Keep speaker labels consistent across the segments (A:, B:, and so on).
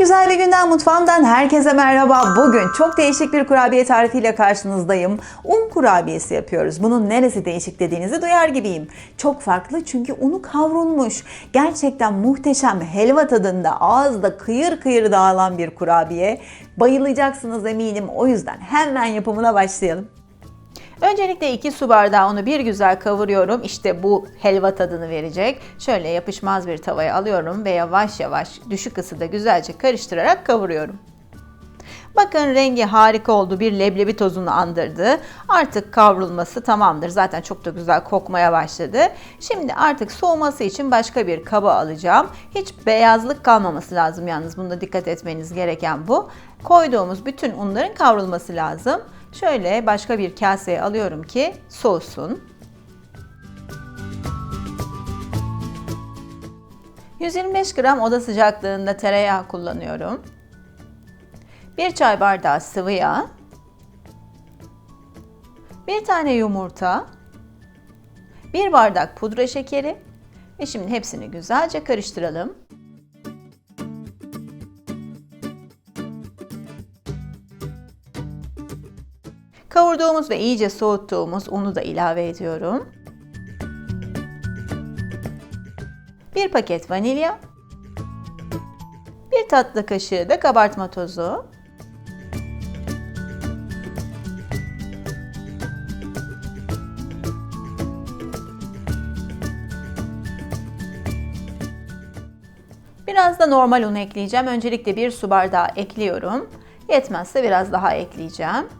A: güzel bir günden mutfağımdan herkese merhaba. Bugün çok değişik bir kurabiye tarifiyle karşınızdayım. Un kurabiyesi yapıyoruz. Bunun neresi değişik dediğinizi duyar gibiyim. Çok farklı çünkü unu kavrulmuş. Gerçekten muhteşem helva tadında ağızda kıyır kıyır dağılan bir kurabiye. Bayılacaksınız eminim. O yüzden hemen yapımına başlayalım. Öncelikle 2 su bardağı unu bir güzel kavuruyorum. İşte bu helva tadını verecek. Şöyle yapışmaz bir tavaya alıyorum ve yavaş yavaş düşük ısıda güzelce karıştırarak kavuruyorum. Bakın rengi harika oldu. Bir leblebi tozunu andırdı. Artık kavrulması tamamdır. Zaten çok da güzel kokmaya başladı. Şimdi artık soğuması için başka bir kaba alacağım. Hiç beyazlık kalmaması lazım yalnız. Bunda dikkat etmeniz gereken bu. Koyduğumuz bütün unların kavrulması lazım. Şöyle başka bir kaseye alıyorum ki soğusun. 125 gram oda sıcaklığında tereyağı kullanıyorum. 1 çay bardağı sıvı yağ. 1 tane yumurta. 1 bardak pudra şekeri. Ve şimdi hepsini güzelce karıştıralım. Kavurduğumuz ve iyice soğuttuğumuz unu da ilave ediyorum. Bir paket vanilya. Bir tatlı kaşığı da kabartma tozu. Biraz da normal un ekleyeceğim. Öncelikle bir su bardağı ekliyorum. Yetmezse biraz daha ekleyeceğim.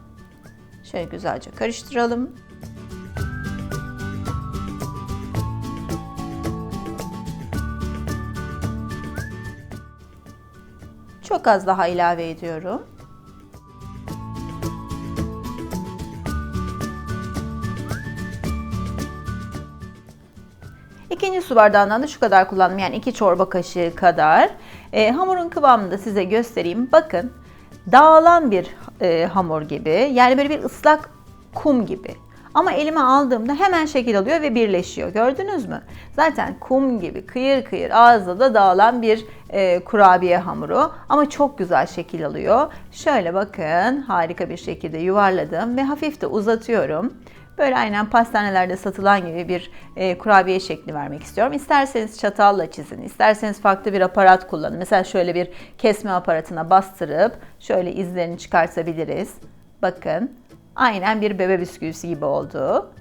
A: Şöyle güzelce karıştıralım. Çok az daha ilave ediyorum. İkinci su bardağından da şu kadar kullandım. Yani iki çorba kaşığı kadar. E, hamurun kıvamını da size göstereyim. Bakın dağılan bir e, hamur gibi. Yani böyle bir ıslak kum gibi. Ama elime aldığımda hemen şekil alıyor ve birleşiyor. Gördünüz mü? Zaten kum gibi kıyır kıyır ağızda da dağılan bir e, kurabiye hamuru. Ama çok güzel şekil alıyor. Şöyle bakın harika bir şekilde yuvarladım ve hafif de uzatıyorum. Böyle aynen pastanelerde satılan gibi bir e, kurabiye şekli vermek istiyorum. İsterseniz çatalla çizin, isterseniz farklı bir aparat kullanın. Mesela şöyle bir kesme aparatına bastırıp şöyle izlerini çıkartabiliriz. Bakın aynen bir bebe bisküvisi gibi oldu.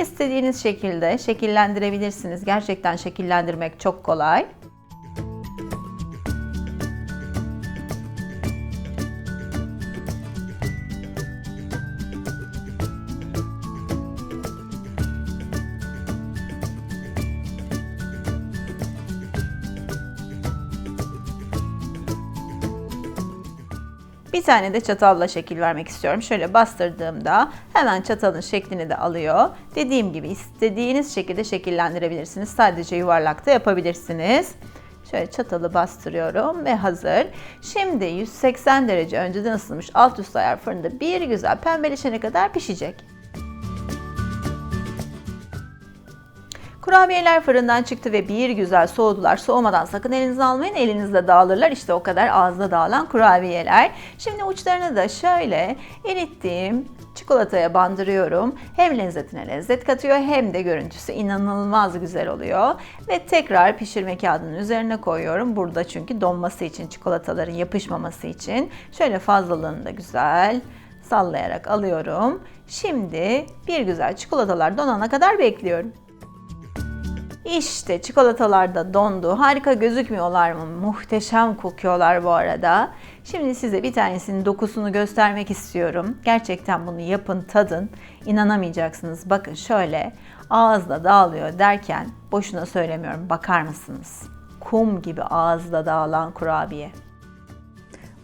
A: İstediğiniz şekilde şekillendirebilirsiniz. Gerçekten şekillendirmek çok kolay. Bir tane de çatalla şekil vermek istiyorum. Şöyle bastırdığımda hemen çatalın şeklini de alıyor. Dediğim gibi istediğiniz şekilde şekillendirebilirsiniz. Sadece yuvarlakta yapabilirsiniz. Şöyle çatalı bastırıyorum ve hazır. Şimdi 180 derece önceden ısınmış alt üst ayar fırında bir güzel pembeleşene kadar pişecek. Kurabiyeler fırından çıktı ve bir güzel soğudular. Soğumadan sakın elinize almayın. Elinizde dağılırlar. İşte o kadar ağızda dağılan kurabiyeler. Şimdi uçlarını da şöyle erittiğim çikolataya bandırıyorum. Hem lezzetine lezzet katıyor hem de görüntüsü inanılmaz güzel oluyor. Ve tekrar pişirme kağıdının üzerine koyuyorum. Burada çünkü donması için çikolataların yapışmaması için. Şöyle fazlalığını da güzel sallayarak alıyorum. Şimdi bir güzel çikolatalar donana kadar bekliyorum. İşte çikolatalar da dondu. Harika gözükmüyorlar mı? Muhteşem kokuyorlar bu arada. Şimdi size bir tanesinin dokusunu göstermek istiyorum. Gerçekten bunu yapın, tadın. İnanamayacaksınız. Bakın şöyle ağızda dağılıyor derken boşuna söylemiyorum. Bakar mısınız? Kum gibi ağızda dağılan kurabiye.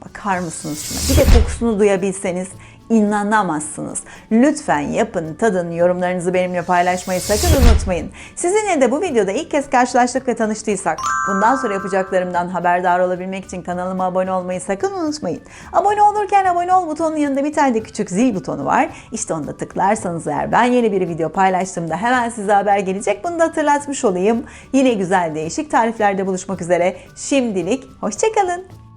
A: Bakar mısınız şuna? Bir de kokusunu duyabilseniz inanamazsınız. Lütfen yapın, tadın, yorumlarınızı benimle paylaşmayı sakın unutmayın. Sizinle de bu videoda ilk kez karşılaştık ve tanıştıysak, bundan sonra yapacaklarımdan haberdar olabilmek için kanalıma abone olmayı sakın unutmayın. Abone olurken abone ol butonunun yanında bir tane de küçük zil butonu var. İşte onu da tıklarsanız eğer ben yeni bir video paylaştığımda hemen size haber gelecek. Bunu da hatırlatmış olayım. Yine güzel değişik tariflerde buluşmak üzere. Şimdilik hoşçakalın.